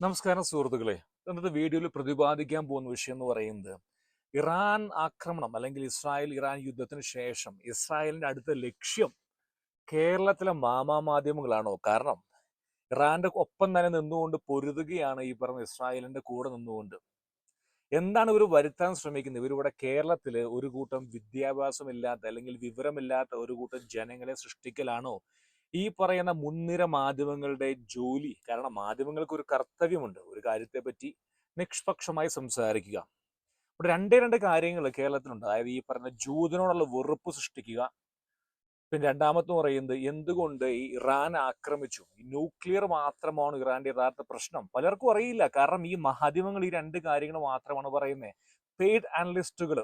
നമസ്കാരം സുഹൃത്തുക്കളെ. ഇന്നത്തെ വീഡിയോയിൽ പ്രതിപാദിക്കാൻ പോകുന്ന വിഷയം എന്ന് പറയുന്നത് ഇറാൻ ആക്രമണം അല്ലെങ്കിൽ ഇസ്രായേൽ ഇറാൻ യുദ്ധത്തിന് ശേഷം ഇസ്രായേലിന്റെ അടുത്ത ലക്ഷ്യം കേരളത്തിലെ മാമാ മാധ്യമങ്ങളാണോ കാരണം ഇറാന്റെ ഒപ്പം തന്നെ നിന്നുകൊണ്ട് പൊരുതുകയാണ് ഈ പറഞ്ഞ ഇസ്രായേലിന്റെ കൂടെ നിന്നുകൊണ്ട്. എന്താണ് ഇവർ വരുത്താൻ ശ്രമിക്കുന്നത്? ഇവരിവിടെ കേരളത്തിൽ ഒരു കൂട്ടം വിദ്യാഭ്യാസമില്ലാത്ത അല്ലെങ്കിൽ വിവരമില്ലാത്ത ഒരു കൂട്ടം ജനങ്ങളെ സൃഷ്ടിക്കലാണോ? ഈ പറയുന്ന മുൻനിര മാധ്യമങ്ങളുടെ ജോലി കാരണം മാധ്യമങ്ങൾക്ക് ഒരു കർത്തവ്യമുണ്ട് ഒരു കാര്യത്തെ പറ്റി നിഷ്പക്ഷമായി സംസാരിക്കുക. ഇവിടെ രണ്ടേ രണ്ട് കാര്യങ്ങൾ കേരളത്തിലുണ്ട്. അതായത് ഈ പറയുന്ന ജൂതനോടുള്ള വെറുപ്പ് സൃഷ്ടിക്കുക. പിന്നെ രണ്ടാമത്തെ പറയുന്നത് എന്തുകൊണ്ട് ഈ ഇറാൻ ആക്രമിച്ചു? ന്യൂക്ലിയർ മാത്രമാണ് ഇറാന്റെ യഥാർത്ഥ പ്രശ്നം. പലർക്കും അറിയില്ല. കാരണം ഈ മാധ്യമങ്ങൾ ഈ രണ്ട് കാര്യങ്ങൾ മാത്രമാണ് പറയുന്നത്. പെയ്ഡ് അനലിസ്റ്റുകൾ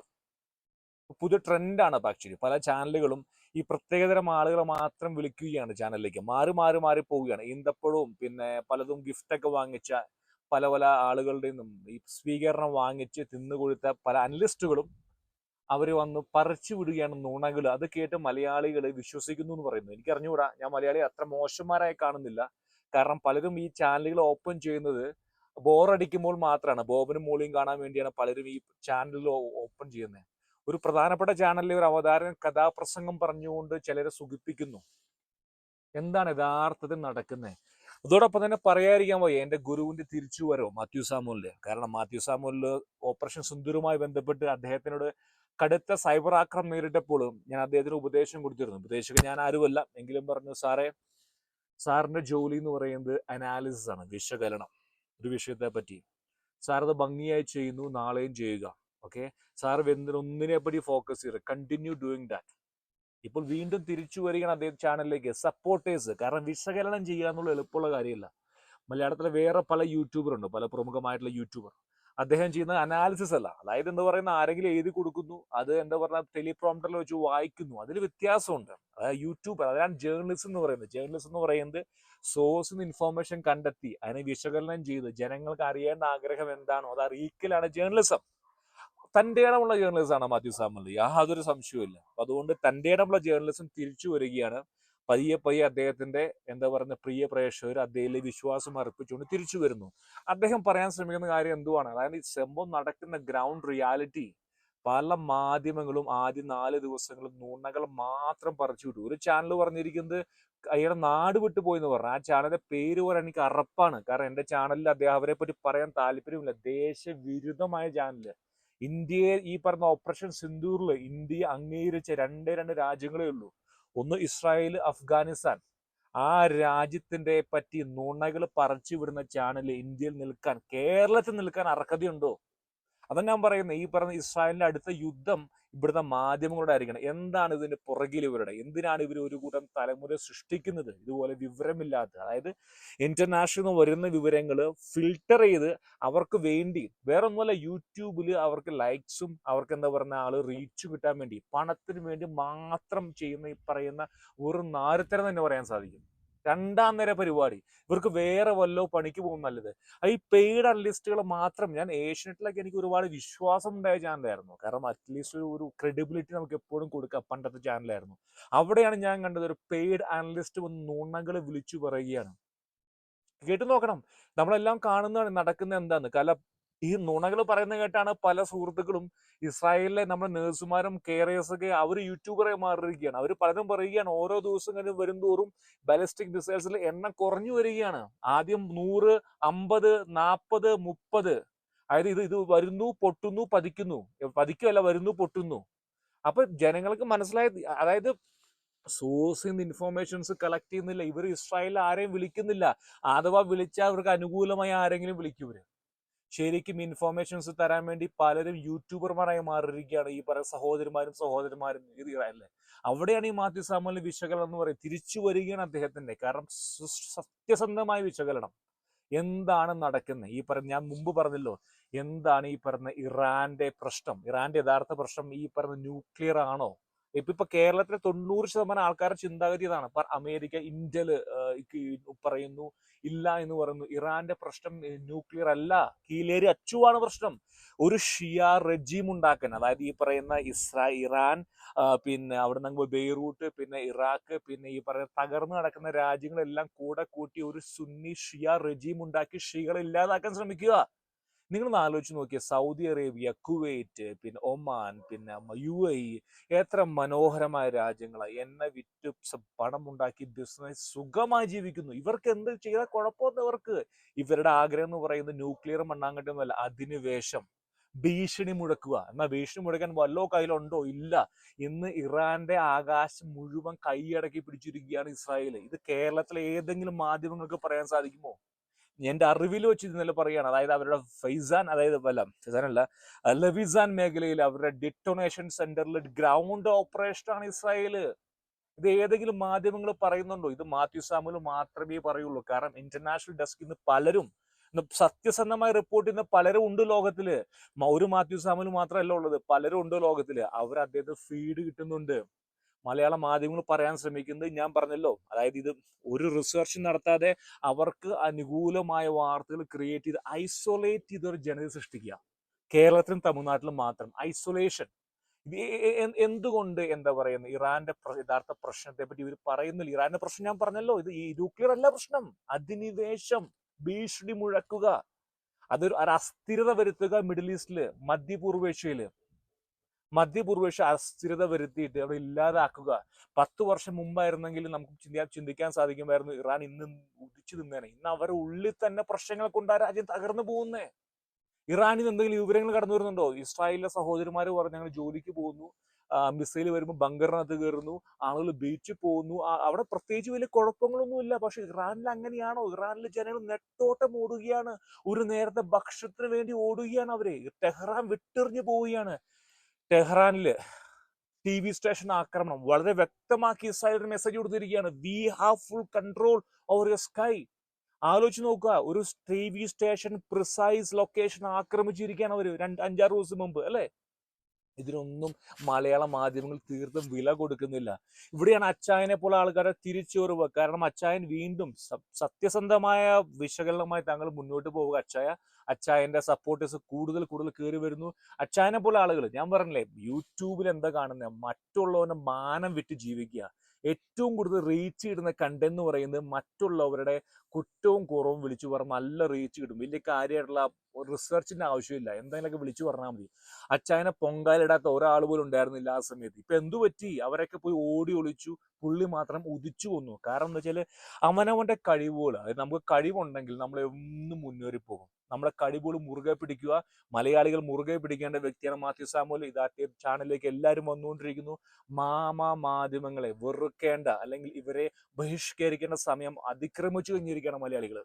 പുതിയ ട്രെൻഡാണ് ആക്ച്വലി പല ചാനലുകളും ഈ പ്രത്യേകതരം ആളുകളെ മാത്രം വിളിക്കുകയാണ് ചാനലിലേക്ക്. മാറി മാറി മാറി പോവുകയാണ്. ഈന്തപ്പഴവും പിന്നെ പലതും ഗിഫ്റ്റൊക്കെ വാങ്ങിച്ച പല പല ആളുകളുടെ നിന്നും ഈ സ്വീകരണം വാങ്ങിച്ച് തിന്നുകൊഴുത്ത പല അനലിസ്റ്റുകളും അവർ വന്ന് പറിച്ചു വിടുകയാണ് നുണകൾ അത് കേട്ട് മലയാളികൾ വിശ്വസിക്കുന്നു എന്ന് പറയുന്നു. എനിക്ക് അറിഞ്ഞുകൂടാ ഞാൻ മലയാളി അത്ര മോശന്മാരായി കാണുന്നില്ല. കാരണം പലരും ഈ ചാനലുകൾ ഓപ്പൺ ചെയ്യുന്നത് ബോറടിക്കുമ്പോൾ മാത്രമാണ് ബോബനും മോളിയും കാണാൻ വേണ്ടിയാണ് പലരും ഈ ചാനലുകൾ ഓപ്പൺ ചെയ്യുന്നത് ഒരു പ്രധാനപ്പെട്ട ചാനലിൽ ഒരു അവതാരകൻ കഥാപ്രസംഗം പറഞ്ഞുകൊണ്ട് ചിലരെ സുഖിപ്പിക്കുന്നു. എന്താണ് യഥാർത്ഥത്തിൽ നടക്കുന്നത് അതോടൊപ്പം തന്നെ പറയാതിരിക്കാൻ പോയി എന്റെ ഗുരുവിന്റെ തിരിച്ചു വരവ് മാത്യു സാമുലിൽ കാരണം മാത്യു സാമുലിൽ ഓപ്പറേഷൻ സുന്ദരുമായി ബന്ധപ്പെട്ട് അദ്ദേഹത്തിനോട് കടുത്ത സൈബർ ആക്രമം നേരിട്ടപ്പോൾ ഞാൻ അദ്ദേഹത്തിന് ഉപദേശം കൊടുത്തിരുന്നു. ഉപദേശിക്കുക ഞാൻ ആരുമല്ല. എങ്കിലും പറഞ്ഞു സാറേ സാറിന്റെ ജോലി എന്ന് പറയുന്നത് അനാലിസിസ് ആണ് വിശകലനം. ഒരു വിഷയത്തെ പറ്റി സാർ അത് ഭംഗിയായി ചെയ്യുന്നു നാളെയും ചെയ്യുക. ഓക്കെ? സാർ എന്തിനും ഒന്നിനെ പറ്റി ഫോക്കസ് ചെയ്ത് കണ്ടിന്യൂ ഡൂയിങ് ദാറ്റ് ഇപ്പോൾ വീണ്ടും തിരിച്ചു വരികയാണ് അദ്ദേഹം ചാനലിലേക്ക് സപ്പോർട്ടേഴ്സ് കാരണം വിശകലനം ചെയ്യുക എന്നുള്ള എളുപ്പമുള്ള കാര്യമില്ല. മലയാളത്തിലെ വേറെ പല യൂട്യൂബർ ഉണ്ട്. പല പ്രമുഖമായിട്ടുള്ള യൂട്യൂബർ അദ്ദേഹം ചെയ്യുന്ന അനാലിസിസ് അല്ല. അതായത് എന്താ പറയുന്ന? ആരെങ്കിലും എഴുതി കൊടുക്കുന്നു. അത് എന്താ പറയുക ടെലിപ്രോംപ്റ്ററിൽ വെച്ച് വായിക്കുന്നു. അതിൽ വ്യത്യാസമുണ്ട്. അതായത് യൂട്യൂബർ അതാണ് ജേർണലിസം എന്ന് പറയുന്നത്. ജേർണലിസം എന്ന് പറയുന്നത് സോഴ്സിൽ നിന്ന് ഇൻഫോർമേഷൻ കണ്ടെത്തി അതിനെ വിശകലനം ചെയ്ത് ജനങ്ങൾക്ക് അറിയേണ്ട ആഗ്രഹം എന്താണോ അത് അറിയിക്കലാണ് ജേർണലിസം തന്റെ ഇടമുള്ള ജേർണലിസം ആണ് മാത്യു സാമൽ യാതൊരു സംശയവുമില്ല അപ്പൊ അതുകൊണ്ട് തന്റെ ഇടമുള്ള ജേർണലിസം തിരിച്ചു വരികയാണ്. പയ്യെ പയ്യെ അദ്ദേഹത്തിന്റെ എന്താ പറയുന്ന പ്രിയ പ്രേക്ഷകർ അദ്ദേഹത്തിലെ വിശ്വാസം അർപ്പിച്ചുകൊണ്ട് തിരിച്ചു വരുന്നു. അദ്ദേഹം പറയാൻ ശ്രമിക്കുന്ന കാര്യം എന്തുവാണ്? അതായത് ഈ സംഭവം നടക്കുന്ന ഗ്രൗണ്ട് റിയാലിറ്റി പല മാധ്യമങ്ങളും ആദ്യ നാല് ദിവസങ്ങളും നുണകൾ മാത്രം പറിച്ചു വിട്ടു. ഒരു ചാനൽ പറഞ്ഞിരിക്കുന്നത് അയാളുടെ നാട് വിട്ടു പോയെന്ന് പറഞ്ഞു. ആ ചാനലിന്റെ പേര് പറയാൻ എനിക്ക് അറപ്പാണ്. കാരണം എന്റെ ചാനലിൽ അദ്ദേഹം അവരെ പറ്റി പറയാൻ താല്പര്യമില്ല. ദേശവിരുദ്ധമായ ചാനൽ ഇന്ത്യയെ ഈ പറഞ്ഞ ഓപ്പറേഷൻ സിന്ദൂറിൽ ഇന്ത്യ അംഗീകരിച്ച രണ്ടേ രണ്ട് രാജ്യങ്ങളേ ഉള്ളൂ. ഒന്ന് ഇസ്രായേൽ അഫ്ഗാനിസ്ഥാൻ. ആ രാജ്യത്തിന്റെ പറ്റി നുണകൾ പറിച്ചു വിടുന്ന ചാനൽ ഇന്ത്യയിൽ നിൽക്കാൻ കേരളത്തിൽ നിൽക്കാൻ അർഹതയുണ്ടോ? അതാ ഞാൻ പറയുന്നത് ഈ പറഞ്ഞ ഇസ്രായേലിന്റെ അടുത്ത യുദ്ധം ഇവിടുത്തെ മാധ്യമങ്ങളുടെ ആയിരിക്കണം എന്താണ് ഇതിന്റെ പുറകിൽ ഇവരുടെ? എന്തിനാണ് ഇവർ ഒരു കൂട്ടം തലമുറ സൃഷ്ടിക്കുന്നത്? ഇതുപോലെ വിവരമില്ലാത്ത അതായത് ഇന്റർനാഷണൽ വരുന്ന വിവരങ്ങൾ ഫിൽട്ടർ ചെയ്ത് അവർക്ക് വേണ്ടി വേറെ ഒന്നുമല്ല യൂട്യൂബിൽ അവർക്ക് ലൈക്സും അവർക്ക് എന്താ പറയുന്ന ആൾ റീച്ച് കിട്ടാൻ വേണ്ടി പണത്തിന് വേണ്ടി മാത്രം ചെയ്യുന്ന ഈ പറയുന്ന ഒരു നാരത്തരം തന്നെ പറയാൻ സാധിക്കും. രണ്ടാം നിര പരിപാടി. ഇവർക്ക് വേറെ വല്ലോ പണിക്ക് പോകും നല്ലത്. ഈ പെയ്ഡ് അനലിസ്റ്റുകൾ മാത്രം ഞാൻ ഏഷ്യനെറ്റിലൊക്കെ എനിക്ക് ഒരുപാട് വിശ്വാസം ഉണ്ടായ ചാനലായിരുന്നു. കാരണം അറ്റ്ലീസ്റ്റ് ഒരു ക്രെഡിബിലിറ്റി നമുക്ക് എപ്പോഴും കൊടുക്കാം പണ്ടത്തെ ചാനലായിരുന്നു. അവിടെയാണ് ഞാൻ കണ്ടത് ഒരു പെയ്ഡ് അനലിസ്റ്റ് വന്ന് നുണകൾ വിളിച്ചു പറയുകയാണ്. കേട്ടു നോക്കണം. നമ്മളെല്ലാം കാണുന്നതാണ് നടക്കുന്നത് എന്താന്ന്. കല ഈ നുണകൾ പറയുന്നത് കേട്ടാണ് പല സുഹൃത്തുക്കളും ഇസ്രായേലിലെ നമ്മുടെ നേഴ്സുമാരും കെയറേഴ്സൊക്കെ അവർ യൂട്യൂബറെ മാറിയിരിക്കുകയാണ്. അവർ പലരും പറയുകയാണ്. ഓരോ ദിവസം കഴിഞ്ഞ് വരും തോറും ബാലിസ്റ്റിക് മിസൈൽസിൽ എണ്ണം കുറഞ്ഞു വരികയാണ്. ആദ്യം നൂറ് അമ്പത് നാൽപ്പത് മുപ്പത്. അതായത് ഇത് ഇത് വരുന്നു പൊട്ടുന്നു പതിക്കുന്നു. പതിക്കുകയല്ല വരുന്നു പൊട്ടുന്നു. അപ്പൊ ജനങ്ങൾക്ക് മനസ്സിലായ അതായത് സോഴ്സിൽ നിന്ന് ഇൻഫോർമേഷൻസ് കളക്ട് ചെയ്യുന്നില്ല. ഇവർ ഇസ്രായേലിൽ ആരെയും വിളിക്കുന്നില്ല. അഥവാ വിളിച്ചാൽ അവർക്ക് അനുകൂലമായി ആരെങ്കിലും വിളിക്കും ശരിക്കും ഇൻഫോർമേഷൻസ് തരാൻ വേണ്ടി പലരും യൂട്യൂബർമാരായി മാറിയിരിക്കുകയാണ് ഈ പറയുന്ന സഹോദരന്മാരും സഹോദരന്മാരും അല്ലേ? അവിടെയാണ് ഈ മാത്യു സാമലിന് വിശകലനം എന്ന് പറയുന്നത്. തിരിച്ചു വരികയാണ് അദ്ദേഹത്തിന്റെ. കാരണം സത്യസന്ധമായ വിശകലനം. എന്താണ് നടക്കുന്നത് ഈ പറഞ്ഞ ഞാൻ മുമ്പ് പറഞ്ഞല്ലോ. എന്താണ് ഈ പറഞ്ഞ ഇറാന്റെ പ്രശ്നം? ഇറാന്റെ യഥാർത്ഥ പ്രശ്നം ഈ പറഞ്ഞ ന്യൂക്ലിയർ ആണോ? ഇപ്പൊ കേരളത്തിലെ തൊണ്ണൂറ് ശതമാനം ആൾക്കാരുടെ ചിന്താഗതി ഇതാണ്. അമേരിക്ക ഇന്ത്യയിൽ പറയുന്നു ഇല്ല എന്ന് പറയുന്നു. ഇറാന്റെ പ്രശ്നം ന്യൂക്ലിയർ അല്ല. കീലേരി അച്ചുവാണ് പ്രശ്നം. ഒരു ഷിയ റെജീം ഉണ്ടാക്കാൻ. അതായത് ഈ പറയുന്ന ഇസ്രാ ഇറാൻ പിന്നെ അവിടെ നിന്ന് ബെയ്റൂട്ട് പിന്നെ ഇറാഖ് പിന്നെ ഈ പറയുന്ന തകർന്നു നടക്കുന്ന രാജ്യങ്ങളെല്ലാം കൂടെ കൂട്ടി ഒരു സുന്നി ഷിയ റെജീം ഉണ്ടാക്കി ഷികളെ ഇല്ലാതാക്കാൻ ശ്രമിക്കുക. നിങ്ങളൊന്ന് ആലോചിച്ച് നോക്കിയ. സൗദി അറേബ്യ കുവൈറ്റ് പിന്നെ ഒമാൻ പിന്നെ യു എ ഇ എത്ര മനോഹരമായ രാജ്യങ്ങളാണ് എണ്ണ വിറ്റ് പണമുണ്ടാക്കി ബിസിനസ് സുഖമായി ജീവിക്കുന്നു. ഇവർക്ക് എന്ത് ചെയ്താൽ കുഴപ്പമൊന്നും ഇവർക്ക്. ഇവരുടെ ആഗ്രഹം എന്ന് പറയുന്നത് ന്യൂക്ലിയർ മണ്ണാങ്കട്ടൊന്നുമല്ല അതിനുവേഷം ഭീഷണി മുഴക്കുക. എന്നാൽ ഭീഷണി മുഴക്കാൻ വല്ലോ കയ്യിലുണ്ടോ? ഇല്ല. ഇന്ന് ഇറാന്റെ ആകാശം മുഴുവൻ കൈയടക്കി പിടിച്ചിരിക്കുകയാണ് ഇസ്രായേൽ ഇത് കേരളത്തിലെ ഏതെങ്കിലും മാധ്യമങ്ങൾക്ക് പറയാൻ സാധിക്കുമോ? എന്റെ അറിവിൽ വെച്ച് ഇന്നലെ പറയുകയാണ്. അതായത് അവരുടെ ഫൈസാൻ അതായത് അല്ല ഫൈസാൻ അല്ല ലവിസാൻ മേഖലയിൽ അവരുടെ ഡിറ്റോണേഷൻ സെന്ററിൽ ഗ്രൗണ്ട് ഓപ്പറേഷൻ ആണ് ഇസ്രായേൽ. ഇത് ഏതെങ്കിലും മാധ്യമങ്ങൾ പറയുന്നുണ്ടോ? ഇത് മാത്യു സാമുൽ മാത്രമേ പറയുള്ളൂ. കാരണം ഇന്റർനാഷണൽ ഡെസ്കിൽ നിന്ന് പലരും സത്യസന്ധമായി റിപ്പോർട്ട് ചെയ്യുന്ന പലരും ഉണ്ട് ലോകത്തിൽ. ഒരു മാത്യു സാമുൽ മാത്രമല്ല ഉള്ളത്. പലരും ഉണ്ട് ലോകത്തിൽ. അവർ അദ്ദേഹത്തെ ഫീഡ് കിട്ടുന്നുണ്ട്. മലയാള മാധ്യമങ്ങൾ പറയാൻ ശ്രമിക്കുന്നത് ഞാൻ പറഞ്ഞല്ലോ. അതായത് ഇത് ഒരു റിസർച്ച് നടത്താതെ അവർക്ക് അനുകൂലമായ വാർത്തകൾ ക്രിയേറ്റ് ചെയ്ത് ഐസൊലേറ്റ് ചെയ്ത ഒരു ജനത സൃഷ്ടിക്കുക. കേരളത്തിലും തമിഴ്നാട്ടിലും മാത്രം. ഐസൊലേഷൻ എന്തുകൊണ്ട് എന്താ പറയുന്നത്? ഇറാന്റെ യഥാർത്ഥ പ്രശ്നത്തെ പറ്റി ഇവർ പറയുന്നില്ല. ഇറാന്റെ പ്രശ്നം ഞാൻ പറഞ്ഞല്ലോ. ഇത് ഈ ന്യൂക്ലിയർ അല്ല പ്രശ്നം. അധിനിവേശം. ഭീഷണി മുഴക്കുക. അതൊരു ഒരു അസ്ഥിരത വരുത്തുക മിഡിൽ ഈസ്റ്റിൽ മധ്യപൂർവേഷ്യയിൽ മധ്യപൂർവേഷ്യ അസ്ഥിരത വരുത്തിയിട്ട് അവിടെ ഇല്ലാതാക്കുക. പത്ത് വർഷം മുമ്പായിരുന്നെങ്കിൽ നമുക്ക് ചിന്തിക്കാൻ ചിന്തിക്കാൻ സാധിക്കുമായിരുന്നു. ഇറാൻ ഇന്ന് ഉദിച്ചു നിന്നേനെ. ഇന്ന് അവരുടെ ഉള്ളിൽ തന്നെ പ്രശ്നങ്ങൾ കൊണ്ട് ആ രാജ്യം തകർന്നു പോകുന്നേ. ഇറാനിൽ എന്തെങ്കിലും വിവരങ്ങൾ കടന്നു വരുന്നുണ്ടോ? ഇസ്രായേലിലെ സഹോദരന്മാർ പറഞ്ഞു ഞങ്ങൾ ജോലിക്ക് പോകുന്നു. മിസൈൽ വരുമ്പോൾ ബങ്കറിനകത്ത് കയറുന്നു ആളുകൾ ബീച്ചിൽ പോകുന്നു. അവിടെ പ്രത്യേകിച്ച് വലിയ കുഴപ്പങ്ങളൊന്നുമില്ല. പക്ഷെ ഇറാനിൽ അങ്ങനെയാണോ? ഇറാനിലെ ജനങ്ങൾ നെട്ടോട്ടം ഓടുകയാണ്. ഒരു നേരത്തെ ഭക്ഷണത്തിന് വേണ്ടി ഓടുകയാണ് അവർ. ടെഹ്റാൻ വിട്ടെറിഞ്ഞു പോവുകയാണ്. ടെഹ്റാനിൽ ടി വി സ്റ്റേഷൻ ആക്രമണം. വളരെ വ്യക്തമാക്കി ഇസ്രായേൽ മെസ്സേജ് കൊടുത്തിരിക്കുകയാണ്. We have full control over your sky ആലോചിച്ച് നോക്കുക. ഒരു T V station precise location ആക്രമിച്ചിരിക്കുകയാണ് അവർ രണ്ട് അഞ്ചാറ് ദിവസം മുമ്പ് അല്ലെ? ഇതിനൊന്നും മലയാള മാധ്യമങ്ങൾ തീർത്തും വില കൊടുക്കുന്നില്ല. ഇവിടെയാണ് അച്ചായനെ പോലെ ആൾക്കാരെ തിരിച്ചുറിവ്. കാരണം അച്ചായൻ വീണ്ടും സത്യസന്ധമായ വിശകലനമായി താങ്കൾ മുന്നോട്ട് പോവുക. അച്ചായ അച്ചായന്റെ സപ്പോർട്ടേഴ്സ് കൂടുതൽ കൂടുതൽ കയറി വരുന്നു. അച്ചായനെ പോലെ ആളുകൾ ഞാൻ പറഞ്ഞില്ലേ യൂട്യൂബിൽ എന്താ കാണുന്നത് മറ്റുള്ളവനെ മാനം വിറ്റ് ജീവിക്കുക. ഏറ്റവും കൂടുതൽ റീച്ച് ഇടുന്ന കണ്ടന്റ് എന്ന് പറയുന്നത് മറ്റുള്ളവരുടെ കുറ്റവും കുറവും വിളിച്ചു പറഞ്ഞ് നല്ല റീച്ച് കിട്ടും. വലിയ കാര്യമായിട്ടുള്ള റിസർച്ചിന്റെ ആവശ്യമില്ല. എന്തെങ്കിലുമൊക്കെ വിളിച്ചു പറഞ്ഞാൽ മതി. അച്ചായനെ പൊങ്കാലിടാത്ത ഒരാൾ പോലും ഉണ്ടായിരുന്നില്ല ആ സമയത്ത്. ഇപ്പൊ എന്തു പറ്റി? അവരൊക്കെ പോയി ഓടി ഒളിച്ചു പുള്ളി മാത്രം ഉദിച്ചു കൊന്നു കാരണം എന്താ വെച്ചാൽ അവനവന്റെ കഴിവുകൾ അതായത് നമുക്ക് കഴിവുണ്ടെങ്കിൽ നമ്മൾ എന്നും മുന്നേറി പോകും. നമ്മുടെ കഴിവുകൾ മുറുകെ പിടിക്കുക. മലയാളികൾ മുറുകെ പിടിക്കേണ്ട വ്യക്തിയാണ് മാത്യു സാമുൽ ഇതാ ചാനലിലേക്ക് എല്ലാവരും വന്നുകൊണ്ടിരിക്കുന്നു. മാമ മാധ്യമങ്ങളെ വെറുക്കേണ്ട അല്ലെങ്കിൽ ഇവരെ ബഹിഷ്കരിക്കേണ്ട സമയം അതിക്രമിച്ചു കഴിഞ്ഞിരിക്കുകയാണ് മലയാളികൾ